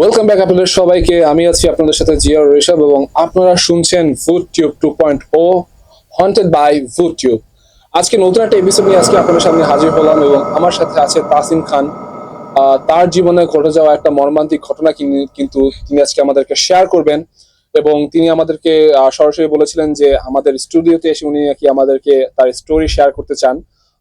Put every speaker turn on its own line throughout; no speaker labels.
Welcome back আপনাদের সবাইকে। আমি আছি আপনাদের সাথে জিয়া ঋষভ এবং আপনারা শুনছেন Food Tube two point O haunted by Food Tube আজকে নতুন একটা এপিসোড নিয়ে আজকে আপনাদের সামনে হাজির হলাম এবং আমার সাথে আছে তাসিম খান। তার জীবনে ঘটে যাওয়া একটা মর্মান্তিক ঘটনা কিন্তু তিনি আজকে আমাদেরকে শেয়ার করবেন এবং তিনি আমাদেরকে সরাসরি বলেছিলেন যে আমাদের স্টুডিওতে এসে উনি নাকি আমাদেরকে তার স্টোরি শেয়ার করতে চান।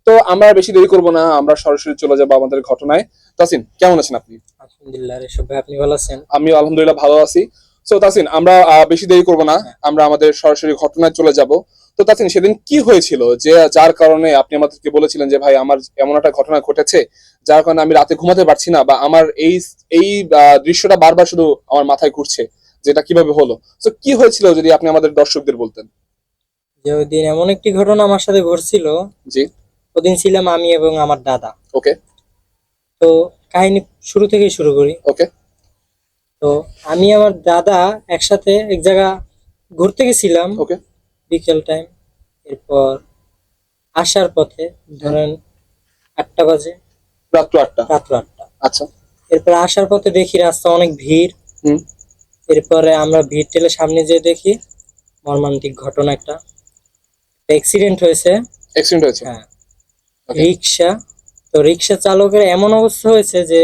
তো আমরা বেশি দেরি করব না আমরা সরাসরি চলে যাব আমাদের ঘটনায়। তাসিন কেমন আছেন আপনি?
আলহামদুলিল্লাহ রেশব ভাই আপনি ভালো আছেন?
আমি আলহামদুলিল্লাহ ভালো আছি। সো তাসিন আমরা বেশি দেরি করব না আমরা আমাদের সরাসরি ঘটনায় চলে যাব। তো তাসিন সেদিন কি হয়েছিল যে যার কারণে আপনি আমাদেরকে বলেছিলেন যে ভাই আমার এমন একটা ঘটনা ঘটেছে যার কারণে আমি রাতে ঘুমাতে পারছি না বা আমার এই এই দৃশ্যটা বারবার শুধু আমার মাথায় ঘুরছে যেটা কীভাবে হলো? তো কি হয়েছিল যদি আপনি আমাদের দর্শকদের বলতেন?
যে ওই দিন এমন একটি ঘটনা আমার সাথে ঘটছিল।
জি।
ওদিন ছিলাম আমি এবং আমার দাদা।
ওকে
তো কাহিনী শুরু থেকেই শুরু করি।
ওকে
তো আমি আমার দাদা একসাথে এক জায়গা ঘুরতে গেছিলাম।
ওকে
বিকেল টাইম এরপর আসার পথে ধরেন আটটা বাজে।
রাত্র আটটা।
রাত্র আটটা।
আচ্ছা।
এরপর আসার পথে দেখি রাস্তা অনেক ভিড়। এরপরে আমরা ভিড় টেলে সামনে যেয়ে দেখি মর্মান্তিক ঘটনা একটা। অ্যাক্সিডেন্ট হয়েছে।
অ্যাক্সিডেন্ট হয়েছে।
হ্যাঁ. রিক্সা। তো রিক্সা চালকের এমন অবস্থা হয়েছে যে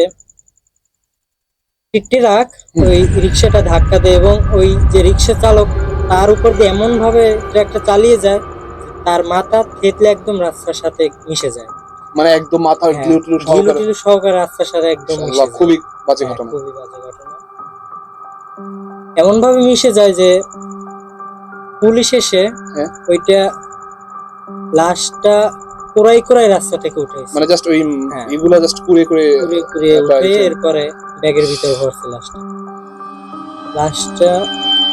ট্রাক ওই রিক্সাটা ধাক্কা দেয় এবং ওই যে রিক্সা চালক তার উপর দিয়ে এমন ভাবে ট্রাকটা চালিয়ে যায় তার মাথা থেতলে একদম রাস্তার সাথে মিশে যায়।
মানে একদম মাথার
হ্যাঁ,
গ্লু সহকারে।
টিলু সহকারে রাস্তার সাথে একদম মিশে যায়।
খুবই বাজে
হ্যাঁ,
ঘটনা।
খুবই বাজে ঘটনা। এমন ভাবে মিশে যায় যে পুলিশ এসে
হ্যাঁ।
ওইটা লাশটা কোরাই কোরাই রাস্তা থেকে উঠে
মানে জাস্ট ওই
হ্যাঁ।
এগুলা জাস্ট কুড়ে কুড়ে
কুড়িয়ে
একটা
উঠে এরপরে ব্যাগের ভিতরে ভরছে লাশটা লাশটা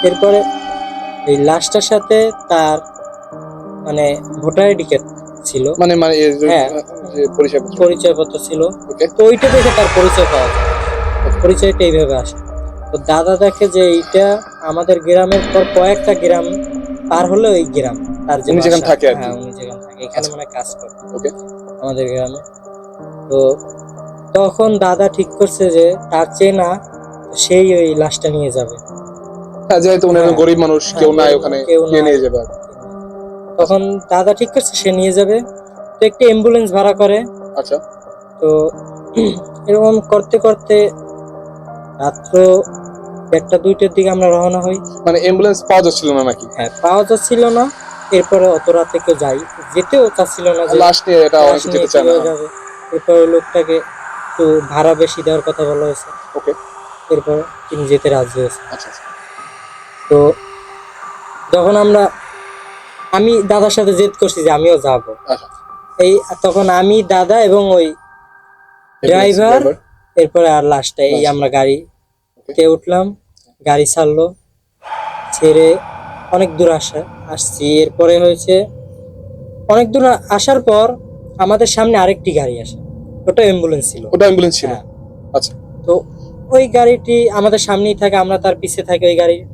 এরপরে এই লাশটার সাথে তার মানে ভোটার আইডি কার্ড ছিল।
মানে মানে এই যে-
হ্যাঁ।
পরিচয় পত্র
পরিচয়পত্র ছিল। তো ওইটা দেখে তার পরিচয় পাওয়া যায়। পরিচয়টা এইভাবে আসে। তো দাদা দেখে যে এইটা আমাদের গ্রামের পর কয়েকটা গ্রাম পার হলে ওই গ্রাম। তার
যেখানে থাকে।
হ্যাঁ উনি যেখানে এখানে মানে কাজ করে আমাদের গ্রামে। তো তখন দাদা ঠিক করছে যে তার চেনা সেই ওই লাশটা নিয়ে যাবে।
হ্যাঁ যেহেতু উনি
হ্যাঁ।
গরিব মানুষ কেউ
হ্যাঁ,
নাই ওখানে
কেউ
নিয়ে যাবে
তখন দাদা ঠিক করছে সে নিয়ে যাবে। তো একটি অ্যাম্বুলেন্স ভাড়া করে।
আচ্ছা।
তো এরকম করতে করতে রাত্র একটা দুইটার দিকে আমরা রওনা হই।
মানে অ্যাম্বুলেন্স পাওয়া যাচ্ছিল না নাকি?
হ্যাঁ পাওয়া যাচ্ছিল না। এরপরে অত রাতে কেউ যাই যেতেও চাচ্ছিল না যে
নিয়ে এটা অনেকে যেতে চায় না
যাবে। এরপরে ওই লোকটাকে একটু ভাড়া বেশি দেওয়ার কথা বলা হয়েছে।
ওকে।
এরপর তিনি যেতে রাজি হয়েছে
আচ্ছা আচ্ছা।
তো যখন আমরা আমি দাদার সাথে জেদ করছি যে আমিও যাব।
আচ্ছা।
এই তখন আমি দাদা এবং ওই ড্রাইভার এরপরে আর লাস্টে এই আমরা গাড়ি তে উঠলাম গাড়ি ছাড়লো ছেড়ে অনেক দূর আসা। আসছি। এরপরে হয়েছে অনেক দূর আসার পর আমাদের সামনে আরেকটি গাড়ি আসে। ওটা অ্যাম্বুলেন্স ছিল।
ওটা অ্যাম্বুলেন্স ছিল।
হ্যাঁ।
আচ্ছা।
তো ওই গাড়িটি আমাদের সামনেই থাকে আমরা তার পিছে থাকি ওই গাড়ি।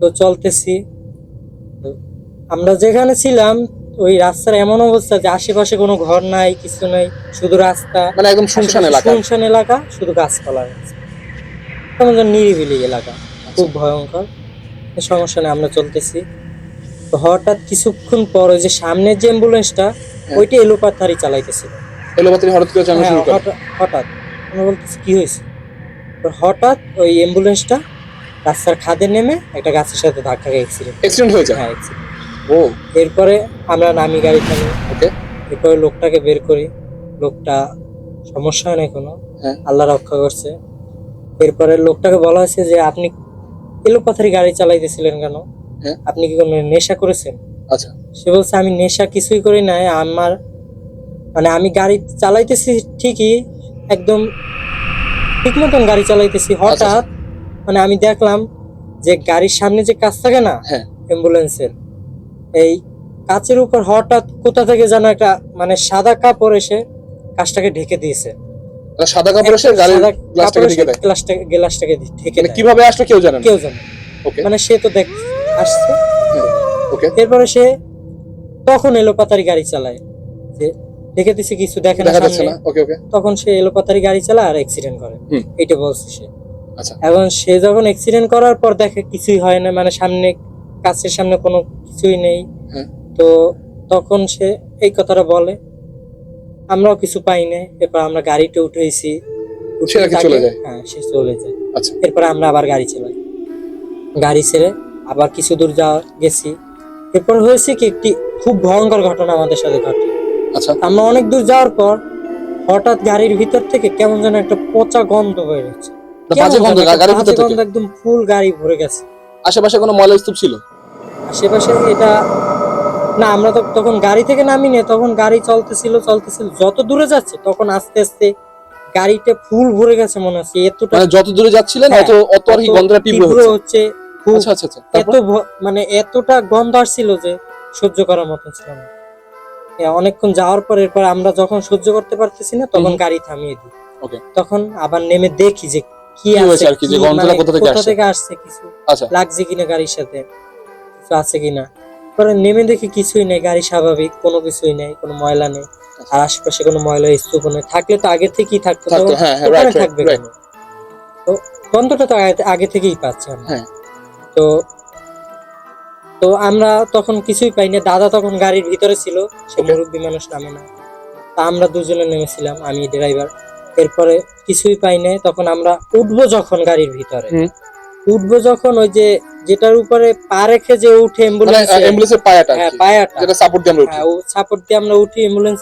তো চলতেছি। আমরা যেখানে ছিলাম ওই রাস্তার এমন অবস্থা যে আশেপাশে কোনো ঘর নাই কিছু নাই শুধু রাস্তা।
মানে একদম শুনশান এলাকা।
শুনশান এলাকা শুধু গাছপালা যেন নিরিবিলি এলাকা। খুব ভয়ঙ্কর। সমস্যা নেই আমরা চলতেছি। তো হঠাৎ কিছুক্ষণ পর ওই যে সামনের যে অ্যাম্বুলেন্সটা ওইটা এলোপাথারি চালাইতেছিল।
এলোপাতি হঠাৎ করে চালানো
হ্যাঁ,
শুরু করে।
হঠাৎ আমরা বলতেছি কি হয়েছে? হঠাৎ ওই অ্যাম্বুলেন্সটা রাস্তার খাদে নেমে একটা গাছের সাথে ধাক্কা খেয়ে অ্যাক্সিডেন্ট
অ্যাক্সিডেন্ট হয়েছে?
হ্যাঁ
ও।
এরপরে আমরা নামি গাড়ি থামি।
ওকে।
এরপরে লোকটাকে বের করি। লোকটা সমস্যা হয় না কোনো
হ্যাঁ।
আল্লাহ রক্ষা করছে। এরপরে লোকটাকে বলা হয়েছে যে আপনি এলোপাথারি গাড়ি চালাইতেছিলেন কেন?
হ্যাঁ
আপনি কি কোনো নেশা করেছেন?
আচ্ছা।
সে বলছে আমি নেশা কিছুই করি নাই আমার মানে আমি গাড়ি চালাইতেছি ঠিকই একদম ঠিক মতন গাড়ি চালাইতেছি।
আচ্ছা,
হঠাৎ মানে আমি দেখলাম যে গাড়ির সামনে যে কাজ থাকে না
হ্যাঁ।
অ্যাম্বুলেন্সের এই কাচের উপর হঠাৎ কোথা থেকে যেন একটা মানে সাদা কাপড় এসে কাজটাকে ঢেকে দিয়েছে।
মানে সাদা কাপড় এসে গাড়ির গ্লাসটাকে ঢেকে দেয়?
গ্লাসটাকে ঢেকে
মানে
দেয়।
কীভাবে আসলো কেউ জানে
কেউ জানে
ওকে
মানে সে তো দেখ আসছে?
ওকে।
এরপরে সে তখন এলোপাতারি গাড়ি চালায়। যে দেখে দিছে কিছু দেখে না সামনে।
ওকে ওকে।
তখন সে এলোপাতারি গাড়ি চালায় আর অ্যাক্সিডেন্ট করে। এটা বলছে সে।
আচ্ছা।
এখন সে যখন অ্যাক্সিডেন্ট করার পর দেখে কিছুই হয় না মানে সামনে কাছের সামনে কোনো কিছুই নেই।
হ্যাঁ।
তো তখন সে এই কথাটা বলে আমরাও কিছু পাই না। এরপর আমরা গাড়িতে উঠেছি।
নাকি চলে যায়?
হ্যাঁ সে চলে যায়।
আচ্ছা।
এরপরে আমরা আবার গাড়ি চালাই। গাড়ি ছেড়ে আবার কিছু দূর যাওয়া গেছি। এরপর হয়েছে কি একটি খুব ভয়ঙ্কর ঘটনা আমাদের সাথে ঘটে।
আচ্ছা।
আমরা অনেক দূর যাওয়ার পর হঠাৎ গাড়ির ভিতর থেকে কেমন যেন একটা পচা গন্ধ বের হচ্ছে।
বাজে গন্ধ গাড়ির ভিতর থেকে?
একদম ফুল গাড়ি ভরে গেছে।
আশেপাশে কোনো ময়লা স্তূপ ছিল?
আশেপাশে এটা না আমরা তো তখন গাড়ি থেকে নামি না তখন গাড়ি চলতেছিল চলতেছিল যত দূরে যাচ্ছে তখন আস্তে আস্তে গাড়িটা ফুল ভরে গেছে মনে হচ্ছে। এতটা
মানে যত দূরে যাচ্ছিলেন
হ্যাঁ,
অত অত আর কি গন্ধটা তীব্র হচ্ছে।
খুব
আচ্ছা আচ্ছা আচ্ছা।
এত মানে এতটা গন্ধ আসছিল যে সহ্য করার মতো ছিল না। অনেকক্ষণ যাওয়ার পর এরপর আমরা যখন সহ্য করতে পারতেছি না তখন গাড়ি থামিয়ে দিই। তখন আবার নেমে দেখি যে কি আছে
আর কি, যে গন্ধটা
মানে
কোথা থেকে
কোথা
আসছে?
থেকে আসছে কিছু
আচ্ছা।
লাগছে কিনা গাড়ির সাথে কিছু আছে কিনা। পরে নেমে দেখি কিছুই নেই গাড়ি স্বাভাবিক কোনো কিছুই নেই কোনো ময়লা নেই। আর আশেপাশে কোনো ময়লা স্তূপ নেই। থাকলে তো আগে থেকেই থাকতো
হ্যাঁ, হ্যাঁ,
থাকবে কেন? তো গন্ধটা তো আগে- আগে থেকেই পাচ্ছি আমরা।
হ্যাঁ।
তো তো আমরা তখন কিছুই পাই না দাদা তখন গাড়ির ভিতরে ছিল সে. মুরব্বী মানুষ নামে না। তা আমরা দুজনে নেমেছিলাম আমি ড্রাইভার এরপরে কিছুই পাই নাই তখন আমরা উঠবো যখন গাড়ির ভিতরে। উঠবো যখন ওই যে যেটার উপরে পা রেখে যে উঠে
মানে
অ্যাম্বুলেন্স
অ্যাম্বুলেন্সের পায়াটা
হ্যাঁ পায়াটা।
যেটা সাপোর্ট দিয়ে আমরা উঠি।
হ্যাঁ সাপোর্ট দিয়ে আমরা উঠি অ্যাম্বুলেন্স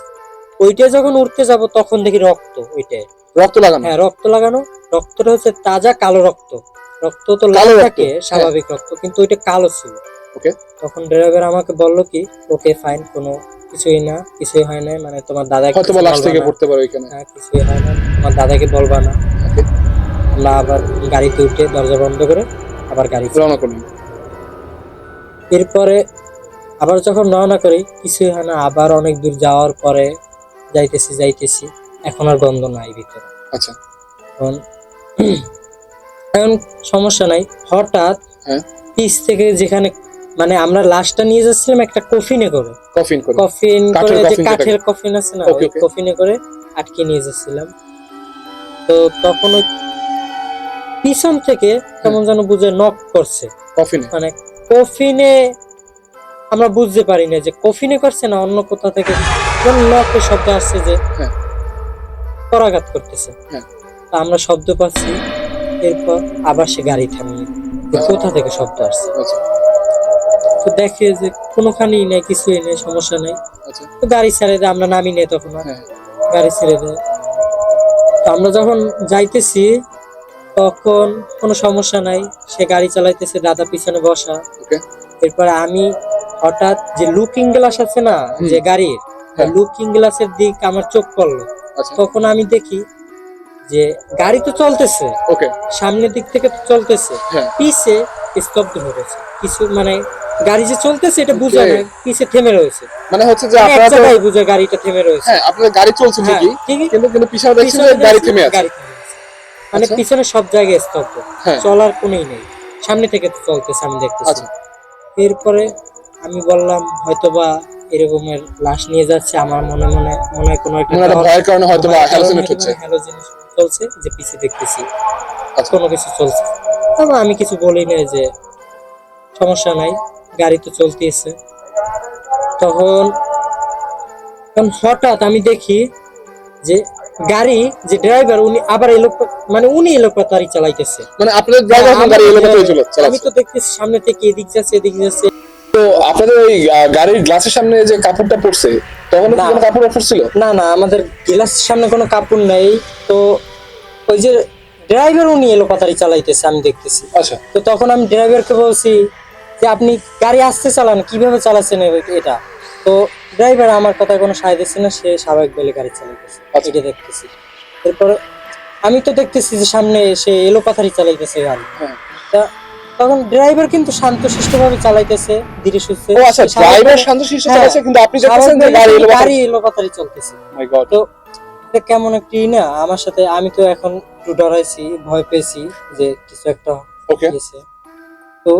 ওইটা যখন উঠতে যাব তখন দেখি রক্ত ওইটাই
রক্ত লাগানো?
হ্যাঁ রক্ত লাগানো। রক্তটা হচ্ছে তাজা কালো রক্ত। রক্ত তো লাল থাকে
হ্যাঁ।
স্বাভাবিক রক্ত কিন্তু ওইটা কালো ছিল।
Okay.
তখন ড্রাইভার আমাকে বলল কি ওকে ফাইন কোনো কিছুই না কিছুই হয় না মানে তোমার দাদা
হয়তো লাশ থেকে পড়তে পারে ওইখানে
হ্যাঁ কিছুই হয় না তোমার দাদাকে বলবা না. আমরা আবার গাড়িতে উঠে দরজা বন্ধ করে আবার গাড়ি
রওনা করলেন।
এরপরে আবার যখন রওনা করি কিছুই হয় না আবার অনেক দূর যাওয়ার পরে যাইতেছি যাইতেছি এখন আর গন্ধ নাই ভিতরে।
আচ্ছা।
এখন এখন সমস্যা নাই। হঠাৎ
হ্যাঁ।
পিস থেকে যেখানে মানে আমরা লাশটা নিয়ে যাচ্ছিলাম একটা কফিনে করে।
কফিন করে।
কফিন
কাঠের
করে যে কাঠের কফিন আছে না ওই কফিনে করে আটকে নিয়ে যাচ্ছিলাম। তো তখন ওই পিছন থেকে কেমন যেন বুঝে নক করছে।
কফিনে
মানে কফিনে আমরা বুঝতে পারি না যে কফিনে করছে না অন্য কোথা থেকে কোন নকের শব্দ আসছে যে
হ্যাঁ।
করাঘাত করতেছে।
হ্যাঁ।
আমরা শব্দ পাচ্ছি। এরপর আবার সে গাড়ি থামিয়ে কোথা থেকে শব্দ আসছে?
আচ্ছা।
তো দেখে যে কোনোখানেই নেই কিছুই নেই সমস্যা নেই।
আচ্ছা।
তো গাড়ি ছেড়ে দেয় আমরা নামি নেই তখন
হ্যাঁ।
গাড়ি ছেড়ে দেয় তো আমরা যখন যাইতেছি তখন কোনো সমস্যা নাই। সে গাড়ি চালাইতেছে দাদা পিছনে বসা। এরপর আমি হঠাৎ যে লুকিং গ্লাস আছে না যে গাড়ির
হ্যাঁ।
লুকিং গ্লাসের দিক আমার চোখ পড়ল।
আচ্ছা।
তখন আমি দেখি যে গাড়ি তো চলতেছে
ওকে
সামনের দিক থেকে তো চলতেছে।
হ্যাঁ।
পিছে স্তব্ধ হয়ে রয়েছে কিছু মানে গাড়ি যে চলতেছে এটা বুঝা. নাই পিছে থেমে রয়েছে।
মানে হচ্ছে যে
মানে
আপনারা তো
বুঝে গাড়িটা থেমে রয়েছে।
হ্যাঁ আপনাদের গাড়ি চলছে
হ্যাঁ,
ঠিকই কিন্তু কিন্তু পিছনে দেখছেন যে গাড়ি থেমে আছে।
মানে
আচ্ছা।
পিছনে সব জায়গায় স্তব্ধ।
হ্যাঁ।
চলার কোনোই নেই। সামনে থেকে তো চলতেছে আমি দেখতেছি।
আচ্ছা।
এরপরে আমি বললাম হয়তোবা এরকমের লাশ নিয়ে যাচ্ছে। আমার মনে মনে মনে কোনো একটা
ভয়ের কারণে হয়তো হ্যালোসিনেট হচ্ছে
মনে হয় hallucination চলছে যে পিছে দেখতেছি। কোনো কিছু চলছে। তারপর আমি কিছু বলি না যে সমস্যা নাই গাড়ি তো চলতেছে। তখন তখন হঠাৎ আমি দেখি যে গাড়ি যে ড্রাইভার উনি আবার এলো মানে উনি এলো তারি চালাইতেছে।
মানে আপনাদের ড্রাইভার গাড়ি এলো
driver- আমি তো দেখতেছি সামনে থেকে এদিক যাচ্ছে এদিক যাচ্ছে।
তো আপনাদের ওই গাড়ির গ্লাসের সামনে যে কাপড়টা পড়ছে তখন কি। কোনো কাপড় পড়ছিল
না না আমাদের গ্লাসের সামনে কোনো কাপড় নেই। তো ওই যে ড্রাইভার উনি এলো পাতারি চালাইতেছে আমি দেখতেছি।
আচ্ছা।
তো তখন আমি ড্রাইভারকে বলছি যে আপনি গাড়ি আসতে চালান কীভাবে চালাচ্ছেন এটা? তো ড্রাইভার আমার কথা কোনো সায় দিচ্ছে না সে স্বাভাবিক বলে গাড়ি চালাইতেছে।
আচ্ছা।
এটা দেখতেছি। এরপর আমি তো দেখতেছি যে সামনে সে এলো পাথারি চালাইতেছে গাড়ি।
হ্যাঁ।
তা তখন ড্রাইভার কিন্তু চালাইতেছে ধীরে সুস্থে।
ও আচ্ছা ড্রাইভার শান্তশিষ্ট
হ্যাঁ,
চালাচ্ছে কিন্তু আপনি দেখতেছেন যে গাড়ি এলো
গাড়ি এলো পাথারি চলতেছে
মাই গড
তো এটা কেমন একটি না? আমার সাথে আমি তো এখন একটু ডরাইছি ভয় পেয়েছি যে কিছু একটা
ওকে
তো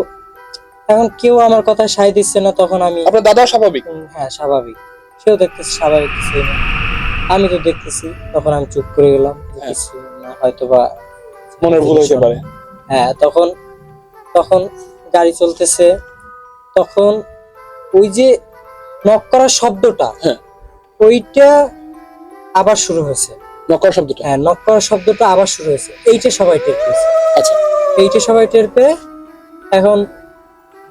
এখন কেউ আমার কথা সায় দিচ্ছে না তখন আমি
আপনার দাদা স্বাভাবিক?
হ্যাঁ স্বাভাবিক। সেও দেখতেছে স্বাভাবিক কিছু না। আমি তো দেখতেছি তখন আমি চুপ করে গেলাম
হ্যাঁ।
কিছু না হয়তো বা
মনের ভুল হতে পারে।
হ্যাঁ তখন তখন গাড়ি চলতেছে তখন ওই যে নক করার শব্দটা
হ্যাঁ।
ওইটা আবার শুরু হয়েছে।
নকর শব্দটা?
হ্যাঁ নক করার শব্দটা আবার শুরু হয়েছে। এইটা সবাই টের পেয়েছে।
আচ্ছা।
এইটা সবাই টের পেয়ে এখন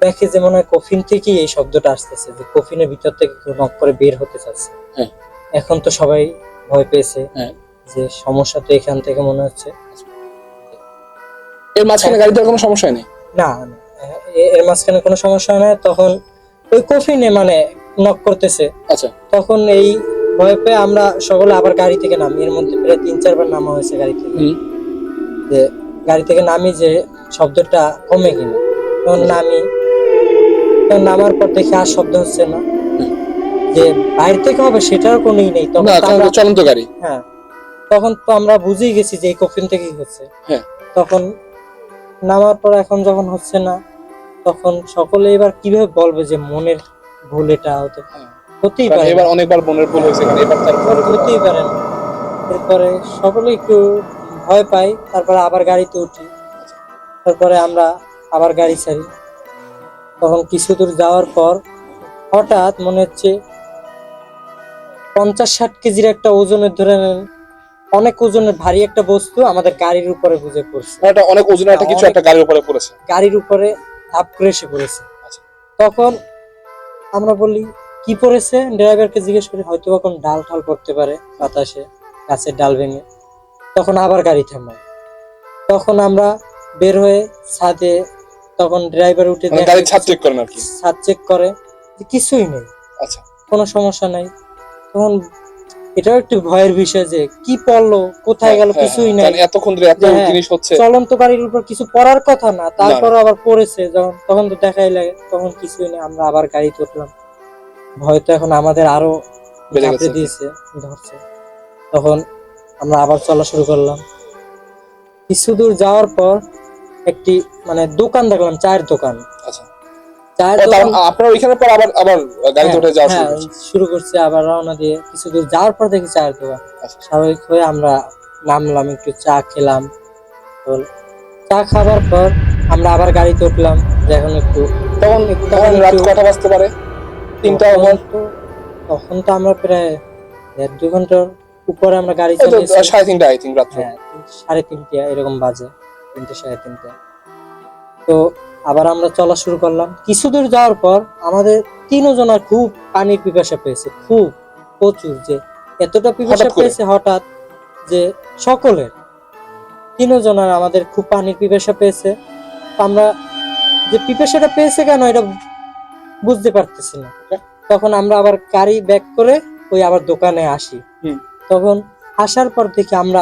দেখে যে মনে হয় কফিন থেকেই এই শব্দটা আসতেছে যে কফিনের ভিতর থেকে কেউ নক করে বের হতে চাচ্ছে।
হ্যাঁ।
এখন তো সবাই ভয় পেয়েছে
হ্যাঁ।
যে সমস্যা তো এখান থেকে মনে হচ্ছে।
এর মাঝখানে গাড়ি দেওয়ার কোনো সমস্যা নেই?
না এর মাঝখানে কোনো সমস্যা হয় না তখন ওই কফিনে মানে নক করতেছে।
আচ্ছা।
তখন এই ভয় পেয়ে আমরা সকলে আবার গাড়ি থেকে নামি এর মধ্যে প্রায় তিন চারবার নামা হয়েছে গাড়ি থেকে। যে গাড়ি থেকে নামি যে শব্দটা কমে কিনা তখন নামি। তখন নামার পর দেখি আর শব্দ হচ্ছে না। যে বাইরে থেকে হবে সেটার কোনো ই নেই। তখন
চলন্ত গাড়ি।
হ্যাঁ। তখন তো আমরা বুঝেই গেছি যে এই কফিন থেকেই হচ্ছে।
হ্যাঁ।
তখন নামার পর এখন যখন হচ্ছে না তখন সকলে এবার কীভাবে বলবে যে মনের ভুল এটা হতে। হতেই পারে
এবার অনেকবার মনের ভুল হয়েছে কারণ এবার তার
হতেই পারে না। এরপরে সকলে একটু ভয় পাই তারপরে আবার গাড়িতে উঠি। তারপরে আমরা আবার গাড়ি ছাড়ি। তখন কিছু দূর যাওয়ার পর হঠাৎ মনে হচ্ছে পঞ্চাশ ষাট কেজির একটা ওজনের ধরে নেন অনেক ওজনের ভারী একটা বস্তু আমাদের গাড়ির উপরে বুঝে পড়ছে।
এটা অনেক ওজনের একটা কিছু একটা গাড়ির উপরে পড়েছে।
গাড়ির উপরে ধাপ করে এসে পড়েছে।
আচ্ছা।
তখন আমরা বলি কি পড়েছে? ড্রাইভারকে জিজ্ঞেস করি হয়তো বা কোনো ডাল ঠাল পড়তে পারে বাতাসে গাছের ডাল ভেঙে। তখন আবার গাড়ি থামাই তখন আমরা বের হয়ে ছাদে তখন ড্রাইভার উঠে
মানে গাড়ির ছাদ চেক করেন আর কি।
ছাদ চেক করে কিছুই নেই।
আচ্ছা।
কোনো সমস্যা নাই। তখন এটাও একটু ভয়ের বিষয় যে কি পড়ল কোথায় গেল
হ্যাঁ,
কিছুই
হ্যাঁ,
নাই।
এতক্ষণ ধরে এত
হ্যাঁ।
জিনিস হচ্ছে।
চলন্ত গাড়ির উপর কিছু পড়ার কথা না তারপর আবার পড়েছে যখন তখন তো দেখাই লাগে তখন কিছুই নেই আমরা আবার গাড়িতে উঠলাম ভয় তো এখন আমাদের
আরও
চাপড়ে দিয়েছে ধরছে। তখন আমরা আবার চলা শুরু করলাম। কিছু দূর যাওয়ার পর একটি মানে দোকান দেখলাম চায়ের দোকান।
আচ্ছা। আপনারা ওইখানে পর আবার আবার গাড়িতে উঠে যাওয়া শুরু
হ্যাঁ, করছে আবার রওনা দিয়ে। কিছু দূর যাওয়ার পর দেখি চায়ের দোকান। স্বাভাবিক হয়ে আমরা নামলাম একটু চা খেলাম। চা খাবার পর আমরা আবার গাড়িতে উঠলাম এখন একটু
তখন তখন রাত কটা বাজতে পারে? তিনটা
তখন তো তখন তো আমরা প্রায় দেড় দু ঘণ্টার উপরে আমরা গাড়ি চালিয়েছি।
সাড়ে তিনটা আই থিঙ্ক রাত্রে।
হ্যাঁ সাড়ে তিনটে এরকম বাজে তিনটে সাড়ে তিনটে। তো আবার আমরা চলা শুরু করলাম। কিছু দূর যাওয়ার পর আমাদের তিনজনের খুব পানির পিপাসা পেয়েছে খুব প্রচুর যে এতটা পিপাসা পেয়েছে হঠাৎ যে সকলের তিনজনের আমাদের খুব পানির পিপাসা পেয়েছে। আমরা যে পিপাসাটা পেয়েছে কেন এটা বুঝতে পারতেছি না। তখন আমরা আবার গাড়ি ব্যাক করে ওই আবার দোকানে আসি। তখন আসার পর দেখি আমরা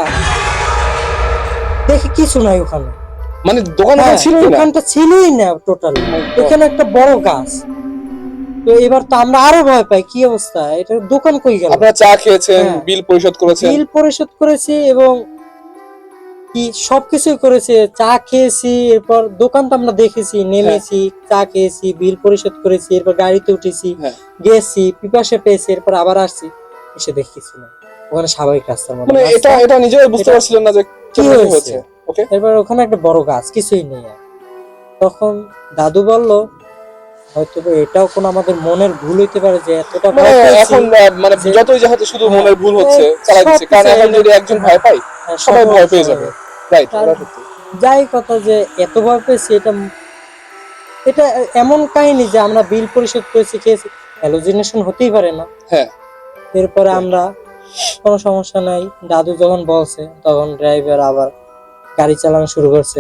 দেখি কিছু নাই ওখানে।
মানে দোকান
হ্যাঁ,
ছিলই না।
দোকানটা ছিলই না টোটাল এখানে একটা বড় গাছ। তো এবার তো আমরা আরও ভয় পাই কি অবস্থা? এটা দোকান কই গেল?
আপনারা চা খেয়েছেন
হ্যাঁ।
বিল পরিশোধ করেছেন।
বিল পরিশোধ করেছি এবং কি সবকিছুই করেছে। চা খেয়েছি এরপর দোকান তো আমরা দেখেছি নেমেছি চা খেয়েছি বিল পরিশোধ করেছি এরপর গাড়িতে উঠেছি
হ্যাঁ।
গেছি পিপাসে পেয়েছি এরপর আবার আসছি এসে দেখেছি ওখানে স্বাভাবিক রাস্তার মধ্যে
মানে এটা এটা নিজেও বুঝতে পারছিলেন না যে
কি হয়েছে?
ওকে
এরপর ওখানে একটা বড় গাছ কিছুই নেই আর। তখন দাদু বলল হয়তো এটাও কোনো আমাদের মনের ভুল হইতে পারে যে এতটা
মানে এখন মানে যতই যাহাতে শুধু
হ্যাঁ,
মনের ভুল হচ্ছে
এই
চালাই দিচ্ছে। কারণ এখন যদি একজন ভয় পায়
হ্যাঁ,
সবাই ভয় পেয়ে যাবে। রাইট
যাই কথা যে এত ভয় পেয়েছি এটা এটা এমন কাহিনী যে আমরা বিল পরিশোধ করেছি খেয়েছি। হ্যালোজিনেশন হতেই পারে না।
হ্যাঁ।
এরপরে আমরা কোনো সমস্যা নাই। দাদু যখন বলছে তখন ড্রাইভার আবার গাড়ি চালানো শুরু করছে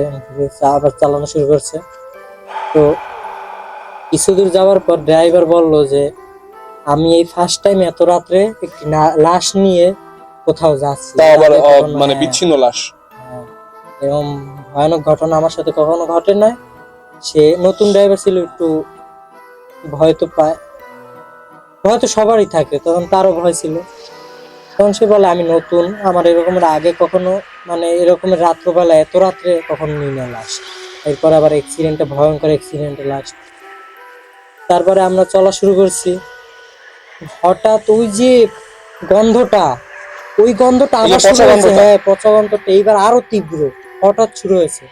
আবার চালানো শুরু করছে। তো কিছু দূর যাওয়ার পর ড্রাইভার বলল যে আমি এই ফার্স্ট টাইম এত রাত্রে একটি লাশ নিয়ে কোথাও যাচ্ছি।
আবার
কখনো-
মানে
হ্যাঁ,
বিচ্ছিন্ন লাশ।
হ্যাঁ, এরকম ভয়ানক ঘটনা আমার সাথে কখনো ঘটে নাই। সে নতুন ড্রাইভার ছিল একটু ভয় তো পায় ভয় তো সবারই থাকে তখন তারও ভয় ছিল। তখন সে বলে আমি নতুন। আমার এরকমের আগে কখনো মানে এরকমের রাত্রবেলা এত রাত্রে কখনো নিই না লাশ এরপর আবার অ্যাক্সিডেন্টে ভয়ঙ্কর অ্যাক্সিডেন্টে লাশ তারপরে আমরা চলা শুরু করছি। হঠাৎ ওই যে গন্ধটা ওই গন্ধটা আমার শুরু হয়েছে। হ্যাঁ পচা গন্ধটা এইবার আরও তীব্র হঠাৎ শুরু হয়েছে।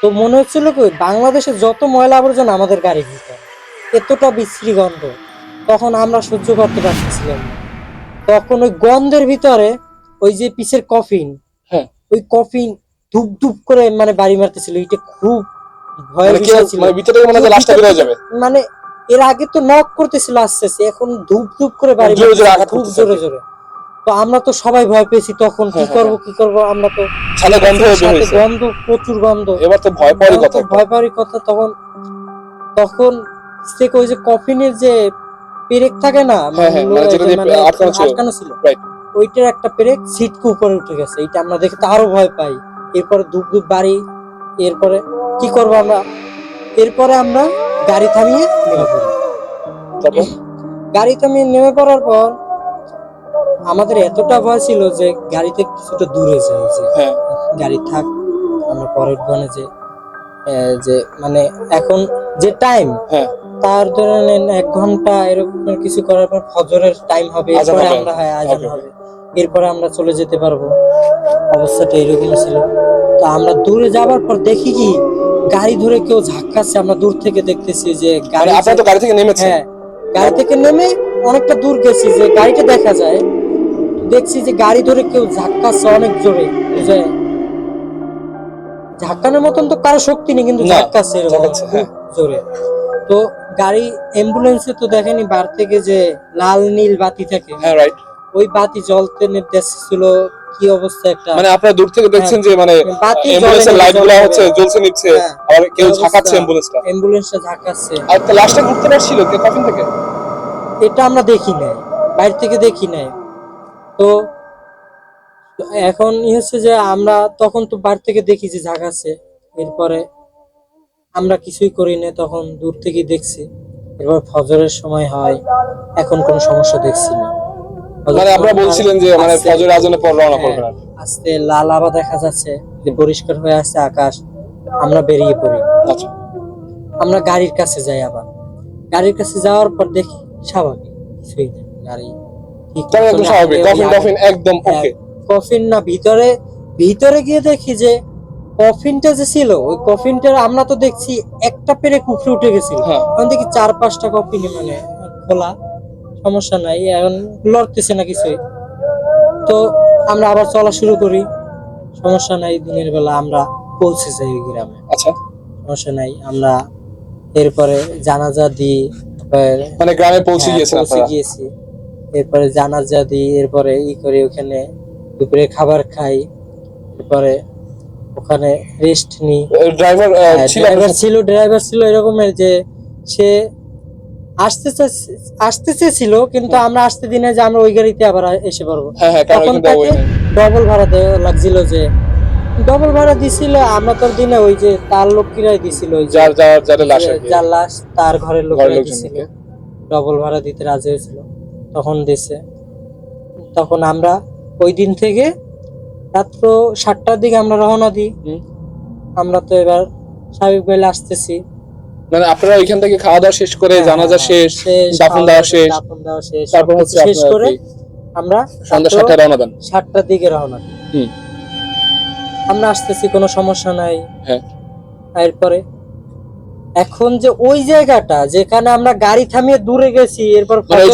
তো মনে হচ্ছিল কি বাংলাদেশের যত ময়লা আবর্জনা আমাদের গাড়ির ভিতরে এতটা বিশ্রী গন্ধ তখন আমরা সহ্য করতে পারতেছিলাম না। তখন ওই গন্ধের ভিতরে ওই যে পিসের কফিন
হ্যাঁ।
ওই কফিন ধুপ ধুপ করে মানে বাড়ি মারতেছিল এটা খুব ভয়ের
মানে কি
বিষয় ছিল।
মানে ভিতরে মনে হয় লাশটা বের হয়ে যাবে?
মানে এর আগে তো নক করতেছিল আস্তে আস্তে এখন ধূপ ধূপ করে বাড়ি
আঘাত
খুব জোরে জোরে। তো আমরা তো সবাই ভয় পেয়েছি তখন কি
হ্যাঁ, হ্যাঁ,
করব কি করব আমরা তো
সাথে গন্ধ
সাথে গন্ধ প্রচুর গন্ধ।
এবার তো ভয় পাওয়ারই কথা
ভয় পাওয়ারই কথা তখন তখন থেকে ওই যে কফিনের যে পেরেক থাকে না
হ্যাঁ, হ্যাঁ, মানে দিয়ে আটকানো ছিল।
ওইটার একটা পেরেক সিটকে উপরে উঠে গেছে এটা আমরা দেখে তো আরও ভয় পাই। এরপরে ধূপ ধূপ বাড়ি এরপরে কি করব আমরা? এরপরে আমরা গাড়ি থামিয়ে নেমে পড়ি। গাড়ি থামিয়ে নেমে পড়ার পর আমাদের এতটা ভয় ছিল যে গাড়িতে কিছুটা দূরে যাই যে
হ্যাঁ।
গাড়ি থাক আমরা পরের বনে যে যে মানে এখন যে টাইম
হ্যাঁ।
তার ধরে নেন এক ঘণ্টা এরকম কিছু করার পর ফজরের টাইম হবে এরপরে আমরা হ্যাঁ আজান
হবে।
এরপরে আমরা চলে যেতে পারব। অবস্থাটা এরকম ছিল। তো আমরা দূরে যাবার পর দেখি কি গাড়ি ধরে কেউ ঝাক্কাচ্ছে। আমরা দূর থেকে দেখতেছি যে
মানে
গাড়ি
আপনারা তো গাড়ি থেকে নেমেছেন।
হ্যাঁ গাড়ি থেকে নেমে অনেকটা দূর গেছি যে গাড়িটা দেখা যায়। দেখছি যে গাড়ি ধরে কেউ ঝাক্কাচ্ছে অনেক জোরে যে ঝাক্কানোর মতন তো কারও শক্তি নেই কিন্তু
ঝাঁকাচ্ছে, হ্যাঁ।
জোরে। তো গাড়ি অ্যাম্বুলেন্সে তো দেখেনি বার থেকে যে লাল নীল বাতি থাকে।
হ্যাঁ রাইট
ওই বাতি জ্বলতে দেখছিল কি অবস্থা একটা?
মানে আপনারা দূর থেকে দেখছেন যে মানে
বাতি
অ্যাম্বুলেন্সের
জ্বলে
লাইটগুলো
জ্বলে
হচ্ছে জ্বলছে নিচ্ছে
হ্যাঁ,
আর কেউ ঝাঁকাচ্ছে অ্যাম্বুলেন্সটা
অ্যাম্বুলেন্সটা ঝাঁকাচ্ছে।
আর তো লাশটা ঘুরতে পারছিল কে কখন থেকে?
এটা আমরা দেখি নাই। বাইরে থেকে দেখি নাই। তো এখন ই হচ্ছে যে আমরা তখন তো বাইরে থেকে দেখি যে জাগাচ্ছে এরপরে আমরা কিছুই করি না তখন দূর থেকে দেখছি। এরপর ফজরের সময় হয় এখন কোনো সমস্যা দেখছি না।
মানে আপনারা বলছিলেন যে মানে ফজরের পর রওনা
হ্যাঁ,
করবেন
আস্তে লাল আবা দেখা যাচ্ছে যে পরিষ্কার হয়ে আসছে আকাশ আমরা বেরিয়ে পড়ি।
আচ্ছা।
আমরা গাড়ির কাছে যাই আবার। গাড়ির কাছে যাওয়ার পর দেখি স্বাভাবিক কিছুই নেই গাড়ি
একদম স্বাভাবিক। কফিন টফিন একদম
হ্যাঁ,
ওকে
কফিন না ভিতরে ভিতরে গিয়ে দেখি যে কফিনটা যে ছিল ওই কফিনটার আমরা তো দেখছি একটা পেরে কুফরে উঠে গেছিল।
হ্যাঁ।
এখন দেখি চার পাঁচটা কফিন মানে খোলা সমস্যা নাই এখন লড়তেছে না কিছুই। তো আমরা আবার চলা শুরু করি সমস্যা নাই দিনের বেলা আমরা পৌঁছে যাই ওই গ্রামে।
আচ্ছা।
সমস্যা নাই আমরা এরপরে জানাজা দিই
মানে গ্রামে পৌঁছে
হ্যাঁ,
গিয়েছেন
পৌঁছে গিয়েছি। এরপরে জানাজা দিই এরপরে ই করে ওখানে দুপুরে খাবার খাই এরপরে ওখানে রেস্ট নিই
ড্রাইভার ছিল
ড্রাইভার ছিল ড্রাইভার ছিল এরকমের যে সে আসতে আসতে চেয়েছিল কিন্তু আমরা আসতে দিনে যে আমরা ওই গাড়িতে আবার এসে পারব
হ্যাঁ হ্যাঁ
তখন তাকে ডবল ভাড়া লাগছিল যে ডবল ভাড়া দিছিল আমরা তোর দিনে ওই যে তার লোকেরাই দিছিল ওই যে
যার যার যার লাশ
যার লাশ তার ঘরের
লোকজন
দিছিল। ডবল ভাড়া দিতে রাজি হয়েছিল। তখন দিছে। তখন আমরা ওই দিন থেকে রাত্র সাতটার দিকে আমরা রওনা দিই। আমরা তো এবার স্বাভাবিক বেলা আসতেছি।
মানে আপনারা ওইখান থেকে খাওয়া দাওয়া শেষ করে
হ্যাঁ,
জানাজা
হ্যাঁ,
শেষ দাফন দেওয়া শেষ তারপর হচ্ছে
শেষ করে আমরা
সন্ধ্যা সাতটায় রওনা দেন।
সাতটার দিকে রওনা দিই। আমরা আসতেছি কোনো সমস্যা নাই।
হ্যাঁ।
এরপরে এখন যে ওই জায়গাটা যেখানে আমরা গাড়ি থামিয়ে দূরে গেছি এরপর
মানে ওই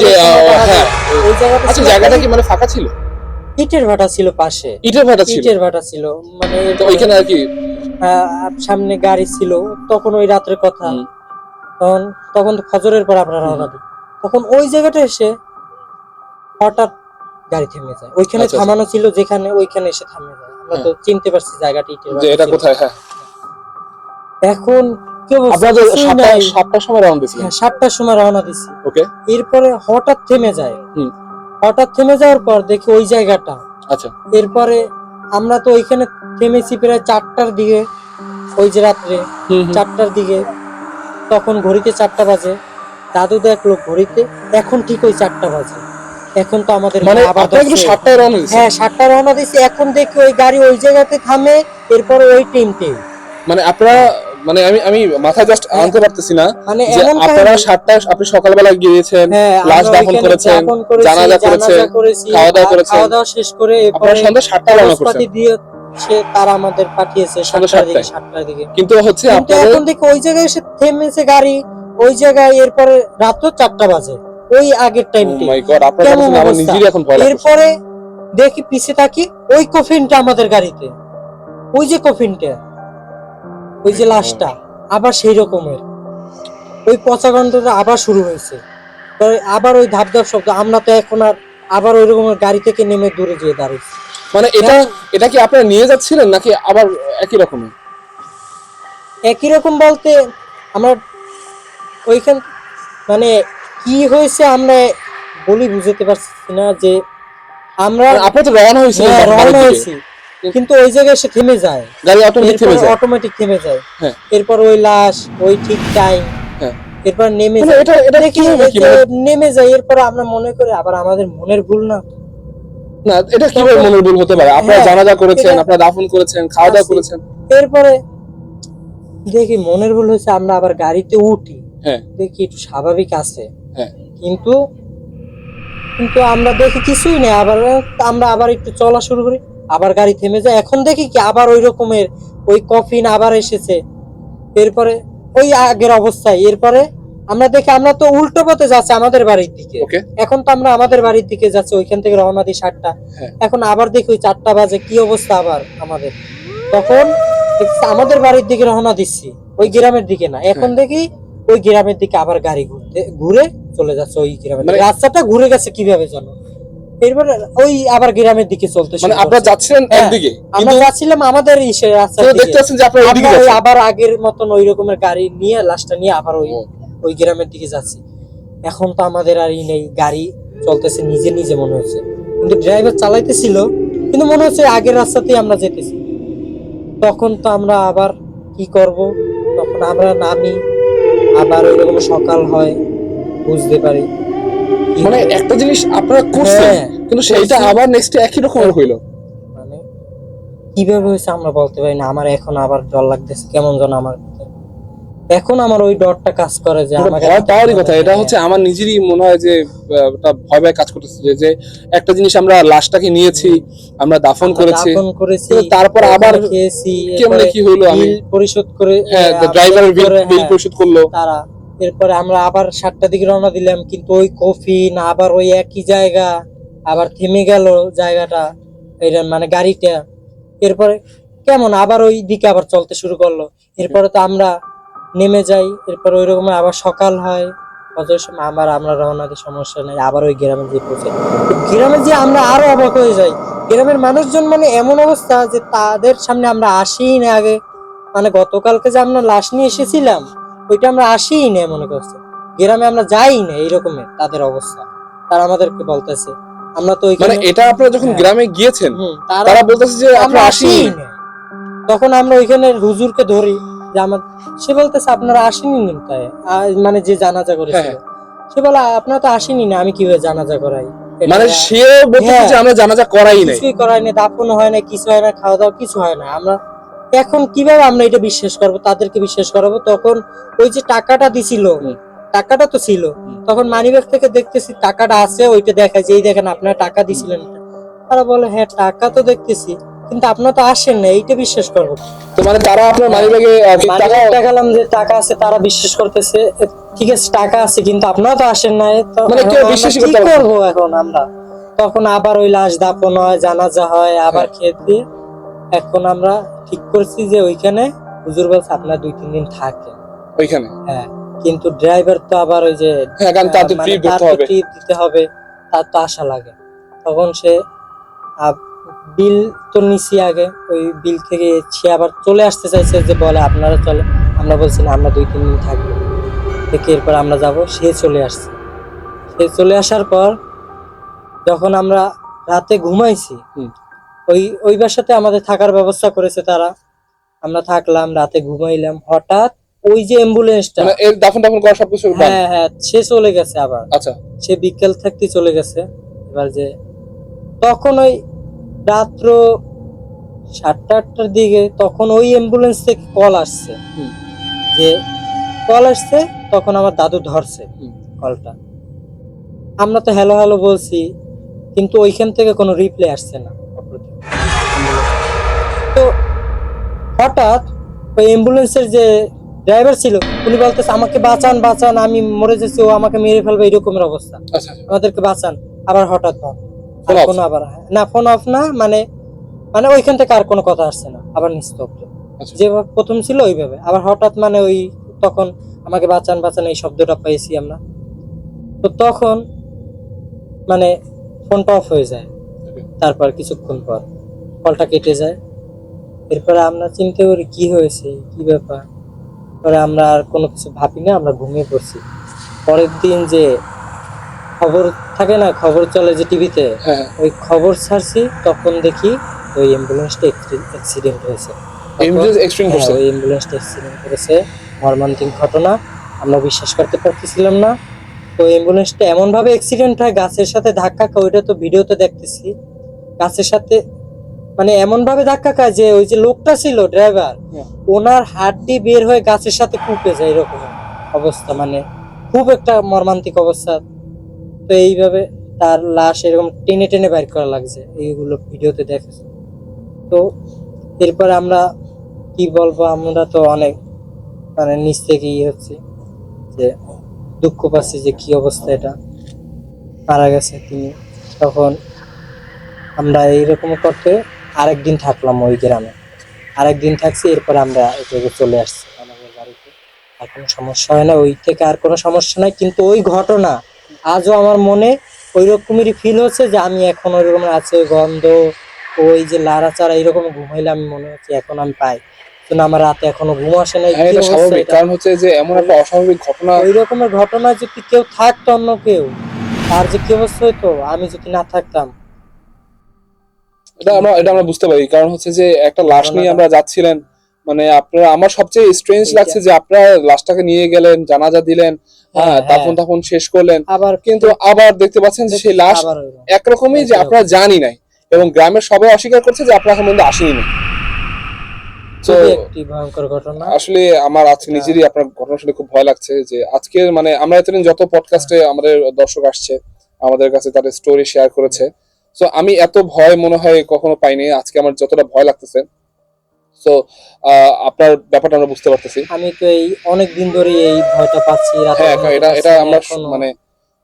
হ্যাঁ,
ওই জায়গাটা
আচ্ছা কি মানে ফাঁকা ছিল?
ইটের ভাটা ছিল পাশে।
ইটের ভাটা ছিল?
ইটের ভাটা ছিল মানে
তো ওইখানে আর কি?
সামনে গাড়ি ছিল তখন ওই রাতের কথা। তখন তখন ফজরের পর আমরা রওনা দিই। তখন ওই জায়গাটা এসে হঠাৎ গাড়ি থেমে যায়। ওইখানে
আচ্ছা, আচ্ছা।
থামানো ছিল যেখানে ওইখানে এসে থামে যায়। আমরা তো চিনতে পারছি জায়গাটি
যে এটা কোথায় হ্যাঁ।
এখন?
আপনাদের। সাতটার সময় রওনা দিয়েছিলেন
হ্যাঁ, সাতটার সময় রওনা দিছি
ওকে
এরপরে হঠাৎ থেমে যায়। হঠাৎ থেমে যাওয়ার পর দেখি ওই জায়গাটা।
আচ্ছা।
এরপরে আমরা তো ওইখানে থেমেছি প্রায় চারটার দিকে ওই যে রাত্রে। চারটার দিকে। তখন ঘড়িতে চারটা বাজে দাদু দেখল ঘড়িতে এখন ঠিক ওই চারটা বাজে। এখন তো আমাদের
মানে
হ্যাঁ সাতটা রওনা দিয়েছি। এখন দেখি ওই গাড়ি ওই জায়গাতে থামে এরপরে ওই টিমতে
মানে আপনারা মানে আমি আমি মাথায় জাস্ট আনতে পারতেছি না
মানে
যে আপনারা সাতটায় আপনি সকালবেলা গিয়েছেন
হ্যাঁ,
লাশ দাফন করেছেন, জানাজা করেছেন, খাওয়া দাওয়া করেছেন।
খাওয়া দাওয়া শেষ করে
আপনারা সন্ধ্যা সাতটায় রওনা করছেন।
দিয়ে সে তারা আমাদের পাঠিয়েছে সাতটার দিকে সাতটার দিকে।
কিন্তু হচ্ছে আপনাদের
এখন ওই জায়গায় এসে থেমেছে গাড়ি ওই জায়গায় এরপরে রাত চারটা বাজে ওই আগের টাইমটি
লাগছে
এরপরে দেখি পিছে থাকি ওই কফিনটা আমাদের গাড়িতে ওই যে কফিনটা ওই যে লাশটা আবার সেই রকমের। ওই পচা গন্ধটা আবার শুরু হয়েছে। আবার ওই ধাপ ধাপ শব্দ আমরা তো এখন আর আবার ওই রকমের গাড়ি থেকে নেমে দূরে যেয়ে দাঁড়িয়েছি
মানে এটা এটা কি আপনারা নিয়ে যাচ্ছিলেন নাকি আবার একই রকমের
একই রকম বলতে আমরা ওইখান মানে কি হয়েছে আমরা বলি বুঝতে পারছি না যে আমরা
মানে আপনারা তো রওনা
হ্যাঁ, রওনা
দিকে।
হয়েছি। কিন্তু ওই জায়গায় সে থেমে যায়।
গাড়ি অটোমেটিক থেমে যায়।
অটোমেটিক থেমে যায়।
হ্যাঁ।
এরপর ওই লাশ ওই ঠিক টাইম
হ্যাঁ।
এরপর নেমে
মানে
যায়।
এটা এটা কি
নেমে যায় এরপর আমরা মনে করি আবার আমাদের মনের ভুল না।
না এটা কীভাবে মনের ভুল হতে পারে? আপনারা
হ্যাঁ,
জানাজা করেছেন আপনারা দাফন করেছেন খাওয়া দাওয়া করেছেন।
এরপরে দেখি মনের ভুল হয়েছে আমরা আবার গাড়িতে উঠি।
হ্যাঁ।
দেখি একটু স্বাভাবিক আছে।
হ্যাঁ।
কিন্তু কিন্তু আমরা দেখি কিছুই নেই আবার আমরা আবার একটু চলা শুরু করি। আবার গাড়ি থেমে যায়। এখন দেখি কি আবার ওই রকমের ওই কফিন আবার এসেছে। এরপরে ওই আগের অবস্থায়। এরপরে আমরা দেখি আমরা তো উল্টো পথে যাচ্ছি আমাদের বাড়ির দিকে। এখন তো আমরা আমাদের বাড়ির দিকে যাচ্ছি ওইখান থেকে রওনা দিই সাতটা।
হ্যাঁ।
এখন আবার দেখি ওই চারটা বাজে কি অবস্থা আবার আমাদের। তখন আমাদের বাড়ির দিকে রওনা দিচ্ছি ওই গ্রামের দিকে না। এখন
হ্যাঁ।
দেখি ওই গ্রামের দিকে আবার গাড়ি ঘুরতে ঘুরে চলে যাচ্ছে ওই গ্রামের
মানে-
রাস্তাটা ঘুরে গেছে কীভাবে জানো? এরপর ওই আবার গ্রামের দিকে চলতে
মানে আপনারা যাচ্ছিলেন
হ্যাঁ,
একদিকে?
আমরা যাচ্ছিলাম আমাদের ইসে রাস্তা
দেখতে পাচ্ছেন যে আপনারা ওইদিকে যাচ্ছেন।
আবার আগের মতন ওই রকমের গাড়ি নিয়ে লাশটা নিয়ে আবার ওই ওই গ্রামের দিকে যাচ্ছি। এখন তো আমাদের আর ই নেই গাড়ি চলতেছে নিজে নিজে মনে হচ্ছে। কিন্তু ড্রাইভার চালাইতেছিল কিন্তু মনে হচ্ছে আগের রাস্তাতেই আমরা যেতেছি। তখন তো আমরা আবার কি করব? তখন আমরা নামি আবার ওই রকম সকাল হয় বুঝতে পারি।
মানে একটা জিনিস আপনারা করছেন
হ্যাঁ,
কিন্তু সেইটা আবার নেক্সট একই রকমের হইল।
মানে কীভাবে হয়েছে আমরা বলতে পারি না আমার এখন আবার ডর লাগতেছে কেমন যেন আমার এখন আমার ওই ডরটা কাজ করে যে আমাকে
ভয় পাওয়ারই কথা এটা হচ্ছে আমার নিজেরই মনে হয় যে ওটা ভয় ভয় কাজ করতেছে যে- যে একটা জিনিস আমরা লাশটাকে নিয়েছি আমরা দাফন করেছি
দাফন করেছি
তারপর আবার
খেয়েছি
কেমনে কি হইল আমি?
পরিশোধ করে
হ্যাঁ ড্রাইভারের বিল
হ্যাঁ,
পরিশোধ করল।
তারা এরপরে আমরা আবার সাতটার দিকে রওনা দিলাম, কিন্তু ওই কফি না আবার ওই একই জায়গা, আবার থেমে গেল জায়গাটা, এটা মানে গাড়িটা। এরপরে কেমন? আবার ওই দিকে আবার চলতে শুরু করল। এরপরে তো আমরা নেমে যাই, এরপর ওই রকম আবার সকাল হয়। অজয় সময় আবার আমরা রওনা দিই, সমস্যা নেই, আবার ওই গ্রামে যে পৌঁছে গ্রামে যে আমরা আরও অবাক হয়ে যাই। গ্রামের মানুষজন মানে এমন অবস্থা যে তাদের সামনে আমরা আসিই না আগে। মানে গতকালকে যে আমরা লাশ নিয়ে এসেছিলাম ওইটা আমরা আসিই না মনে করছে। গ্রামে আমরা যাই না এইরকমের তাদের অবস্থা। তারা আমাদেরকে বলতেছে আমরা তো
মানে এটা আপনারা যখন
হ্যাঁ।
গ্রামে গিয়েছেন
তারা
বলতেছে যে
আমরা আসিই না। তখন আমরা ওইখানে হুজুরকে ধরি যে আমার সে বলতেছে আপনারা আসেনি নি তাই। মানে যে জানাজা করেছিল।
হ্যাঁ।
সে বলে আপনারা তো আসেনি না আমি কীভাবে জানাজা করাই?
মানে সে বলতেছে
হ্যাঁ।
যে আমরা জানাজা করাই নাই।
কিছুই করাই না দাফন হয় না কিছু হয় না খাওয়া দাওয়া কিছু হয় না আমরা এখন কীভাবে আমরা এটা বিশ্বাস করব তাদেরকে বিশ্বাস করাবো? তখন ওই যে টাকাটা দিছিল টাকাটা তো ছিল। তখন মানিব্যাগ থেকে দেখতেছি টাকাটা আছে ওইটা দেখা যে এই দেখেন আপনারা টাকা দিছিলেন তারা বলে হ্যাঁ টাকা তো দেখতেছি কিন্তু আপনারা তো আসেন না এইটা বিশ্বাস করব।
তো মানে তারা আপনার মানি ব্যাগে টাকা
দেখালাম যে টাকা আছে তারা বিশ্বাস করতেছে ঠিক আছে টাকা আছে কিন্তু আপনারা তো আসেন না
মানে কেউ
কি
করতে।
করব এখন আমরা? তখন আবার ওই লাশ দাপন হয় জানাজা হয় আবার খেয়ে দিয়ে এখন আমরা ঠিক করছি যে ওইখানে হুজুর বলছে আপনার দুই তিন দিন থাকে
ওইখানে?
হ্যাঁ কিন্তু ড্রাইভার তো আবার ওই যে
হ্যাঁ কারণ তার তো
মানে
ট্রিপ হবে।
টিপ দিতে হবে তার তো আশা লাগে। তখন সে বিল তো নিছি আগে ওই বিল থেকে সে আবার চলে আসতে চাইছে যে বলে আপনারা চলে আমরা বলছি না আমরা দুই তিন দিন থাকব। থেকে এরপর আমরা যাব সে চলে আসছে। সে চলে আসার পর যখন আমরা রাতে ঘুমাইছি। ওই ওই বাসাতে আমাদের থাকার ব্যবস্থা করেছে তারা। আমরা থাকলাম রাতে ঘুমাইলাম। হঠাৎ ওই যে অ্যাম্বুলেন্সটা
মানে এর দাফন টাফন করা সবকিছু।
হ্যাঁ হ্যাঁ সে চলে গেছে আবার।
আচ্ছা।
সে বিকেল থাকতে চলে গেছে। এবার যে তখন ওই রাত্র সাতটা আটটার দিকে তখন ওই অ্যাম্বুলেন্স থেকে কল আসছে। যে কল আসছে তখন আমার দাদু ধরছে কলটা। আমরা তো হ্যালো হ্যালো বলছি কিন্তু ওইখান থেকে কোনো রিপ্লাই আসছে না। হঠাৎ ওই অ্যাম্বুলেন্সের যে ড্রাইভার ছিল উনি বলতেছে আমাকে বাঁচান বাঁচান আমি মরে যাচ্ছি ও আমাকে মেরে ফেলবে এরকমের অবস্থা।
আচ্ছা আচ্ছা।
আমাদেরকে বাঁচান। আবার হঠাৎ ফোন কোনো আবার না ফোন অফ না মানে মানে ওইখান থেকে আর কোনো কথা আসছে না। আবার নিস্তব্ধ।
আচ্ছা।
যেভাবে প্রথম ছিল ওইভাবে। আবার হঠাৎ মানে ওই তখন আমাকে বাঁচান বাঁচান এই শব্দটা পাইছি আমরা। তো তখন মানে ফোনটা অফ হয়ে যায়। তারপর কিছুক্ষণ পর কলটা কেটে যায়। এরপরে আমরা চিন্তা করি কি হয়েছে? কি ব্যাপার? পরে আমরা আর কোনো কিছু ভাবি না আমরা ঘুমিয়ে পড়ছি। পরের দিন যে খবর থাকে না খবর চলে যে টিভিতে
হ্যাঁ।
ওই খবর ছাড়ছি তখন দেখি ওই অ্যাম্বুলেন্সটা অ্যাক্সিডেন্ট হয়েছে। হ্যাঁ, ওই অ্যাম্বুলেন্সটা অ্যাক্সিডেন্ট করেছে। মর্মান্তিক ঘটনা আমরা বিশ্বাস করতে পারতেছিলাম না। তো অ্যাম্বুলেন্সটা এমন ভাবে অ্যাক্সিডেন্ট হয় গাছের সাথে ধাক্কা ওইটা তো ভিডিওতে দেখতেছি। গাছের সাথে মানে এমন ভাবে ধাক্কা খায় যে ওই যে লোকটা ছিল ড্রাইভার। ওনার হাড্ডি বের হয়ে গাছের সাথে কুপে যায় এরকম অবস্থা মানে খুব একটা মর্মান্তিক অবস্থা। তো এইভাবে তার লাশ এরকম টেনে টেনে বাইর করা লাগছে এইগুলো ভিডিওতে দেখেছি। তো এরপর আমরা কি বলব আমরা তো অনেক মানে নিচ থেকে ইয়ে হচ্ছে যে দুঃখ পাচ্ছি যে কি অবস্থা এটা। মারা গেছে তিনি তখন আমরা এইরকম করতে আরেকদিন থাকলাম ওই গ্রামে। আরেকদিন থাকছি এরপরে আমরা এটাকে চলে আসছি। আমাদের বাড়িতে আর কোনো সমস্যা হয় না ওই থেকে আর কোনো সমস্যা নাই। কিন্তু ওই ঘটনা আজও আমার মনে ওই রকমেরই ফিল হচ্ছে যে আমি এখন ওই রকম আছে গন্ধ ওই যে লাড়াচাড়া এইরকম ঘুমাইলে আমি মনে হচ্ছে এখন আমি পাই। কিন্তু আমার রাতে এখনও ঘুম আসে না
হ্যাঁ স্বাভাবিক। কারণ হচ্ছে যে এমন একটা অস্বাভাবিক ঘটনা
ওই রকমের ঘটনা যদি কেউ থাকতো অন্য কেউ তার যে কি অবস্থা হইতো আমি যদি না থাকতাম
এটা আমরা এটা আমরা বুঝতে পারি। কারণ হচ্ছে যে একটা লাশ নিয়ে আমরা যাচ্ছিলেন মানে আপনারা আমার সবচেয়ে স্ট্রেঞ্জ লাগছে যে আপনারা লাশটাকে নিয়ে গেলেন জানাজা দিলেন হ্যাঁ
হ্যাঁ, হ্যাঁ।
শেষ করলেন।
আবার
কিন্তু আবার দেখতে পাচ্ছেন যে সেই লাশ একরকমই যে আপনারা জানি নাই। এবং গ্রামের সবাই অস্বীকার করছে যে আপনারা এখন আসেনি না আসলে আমার আজকে নিজেরই আপনার ঘটনা শুনে খুব ভয় লাগছে যে আজকে মানে আমরা এতদিন যত পডকাস্টে আমাদের দর্শক আসছে আমাদের কাছে তাদের স্টোরি শেয়ার করেছে তো আমি এত ভয় মনে হয় কখনো পাইনি। আজকে আমার যতটা ভয় লাগতেছে। তো আপনার ব্যাপারটা আমরা বুঝতে পারতেছি।
আমি তো এই অনেক দিন ধরে এই ভয়টা পাচ্ছি
হ্যাঁ এটা এটা আমরা মানে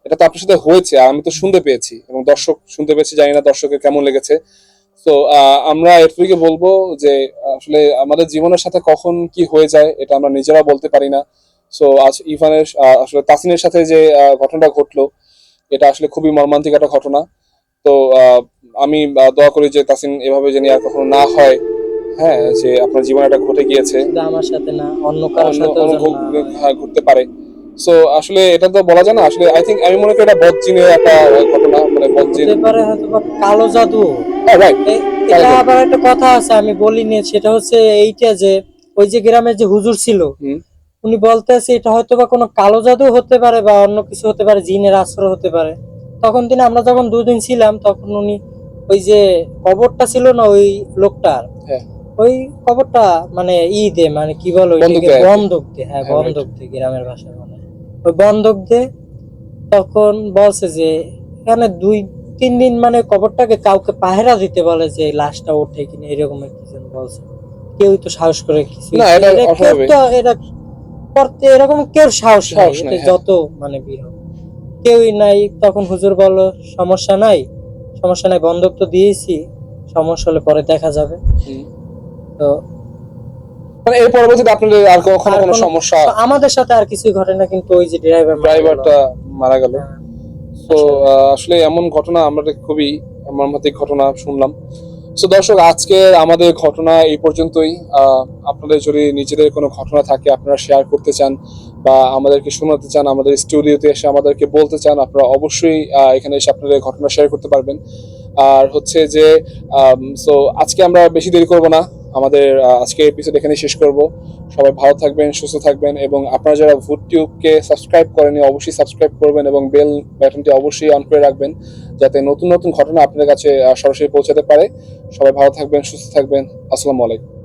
এটা তো আপনার সাথে হয়েছে আমি তো শুনতে পেয়েছি এবং দর্শক শুনতে পেয়েছি জানি না দর্শকের কেমন লেগেছে। তো আমরা এর থেকে বলব যে আসলে আমাদের জীবনের সাথে কখন কি হয়ে যায় এটা আমরা নিজেরা বলতে পারি না। সো আজ ইভানের আহ, আসলে তাসিনের সাথে যে ঘটনাটা ঘটলো এটা আসলে খুবই মর্মান্তিক একটা ঘটনা। তো আমি দোয়া করি যে তাসিন এভাবে জানি আর কখনো না হয় হ্যাঁ যে আপনার জীবনে এটা ঘটে গিয়েছে
আমার সাথে না অন্য কারোর সাথে
হ্যাঁ, ঘটতে পারে। সো আসলে এটা তো বলা যায় না আসলে আই আমি মনে করি এটা বদজিনের একটা ঘটনা মানে বদজিন
হয়তো কালো জাদু।
রাইট
এটা আবার একটা কথা আছে আমি বলিনি সেটা হচ্ছে এইটা যে ওই যে গ্রামের যে হুজুর ছিল। উনি বলতেছে এটা হয়তো বা কোনো কালো জাদু হতে পারে বা অন্য কিছু হতে পারে জিনের আশ্রয় হতে পারে। তখন তিনি আমরা যখন দুদিন ছিলাম তখন উনি ওই যে কবরটা ছিল না ওই লোকটার?
হ্যাঁ।
ওই কবরটা মানে ই দে মানে কি বলো
বন্ধক
দে হ্যাঁ
হ্যাঁ,
বন্ধক দে গ্রামের ভাষায় বলে। ওই বন্ধক দে তখন বলছে যে এখানে দুই তিন দিন মানে কবরটাকে কাউকে পাহেরা দিতে বলে যে লাশটা ওঠে কিনা এরকম কি যেন বলছে। কেউ তো সাহস করে কিছু
এটা
করতে এরকম কেউ সাহস নাই
হ্যাঁ।
যত মানে হোক। কেউই নাই। তখন হুজুর বলল সমস্যা নাই সমস্যা নাই বন্ধক তো দিয়েছি সমস্যা হলে পরে দেখা যাবে। তো
মানে এর পরবর্তীতে আপনাদের আর কখনো কোনো সমস্যা
আমাদের সাথে আর কিছুই ঘটে না কিন্তু ওই যে ড্রাইভার
ড্রাইভারটা মারা গেল।
হ্যাঁ।
তো আসলে এমন ঘটনা আমরা খুবই মর্মান্তিক ঘটনা শুনলাম। তো দর্শক আজকে আমাদের ঘটনা এই পর্যন্তই। আহ, আপনাদের যদি নিজেদের কোনো ঘটনা থাকে আপনারা শেয়ার করতে চান বা আমাদেরকে শোনাতে চান আমাদের স্টুডিওতে এসে আমাদেরকে বলতে চান আপনারা অবশ্যই এখানে এসে আপনাদের ঘটনা শেয়ার করতে পারবেন। আর হচ্ছে যে সো আজকে আমরা বেশি দেরি করব না। আমাদের আহ, আজকের এপিসোড এখানে শেষ করব। সবাই ভালো থাকবেন সুস্থ থাকবেন এবং আপনারা যারা ভুট টিউবকে সাবস্ক্রাইব করেনি অবশ্যই সাবস্ক্রাইব করবেন এবং বেল বাটনটি অবশ্যই অন করে রাখবেন যাতে নতুন নতুন ঘটনা আপনাদের কাছে সরাসরি পৌঁছাতে পারে। সবাই ভালো থাকবেন সুস্থ থাকবেন। আসসালামু আলাইকুম।